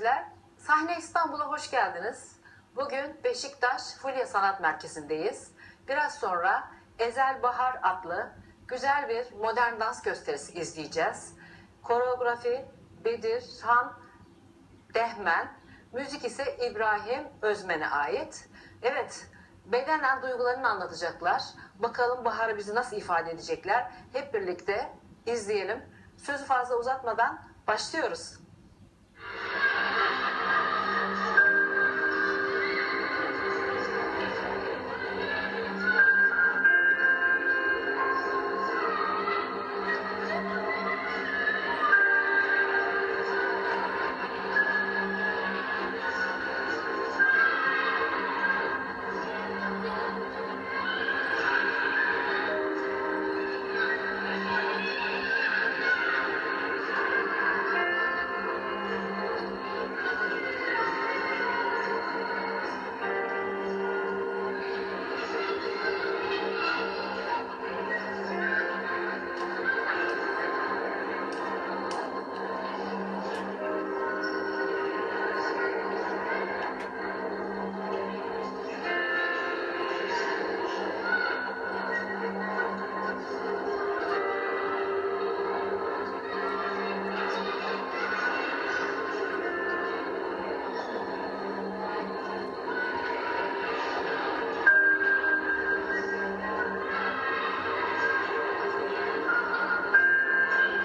seyirciler. Sahne İstanbul'a hoş geldiniz. Bugün Beşiktaş Fulya Sanat Merkezi'ndeyiz. Biraz sonra Ezel Bahar adlı güzel bir modern dans gösterisi izleyeceğiz. Koreografi Bedir Han Dehmen, müzik ise İbrahim Özmen'e ait. Evet, bedenen duygularını anlatacaklar. Bakalım Bahar'ı bizi nasıl ifade edecekler. Hep birlikte izleyelim. Sözü fazla uzatmadan başlıyoruz.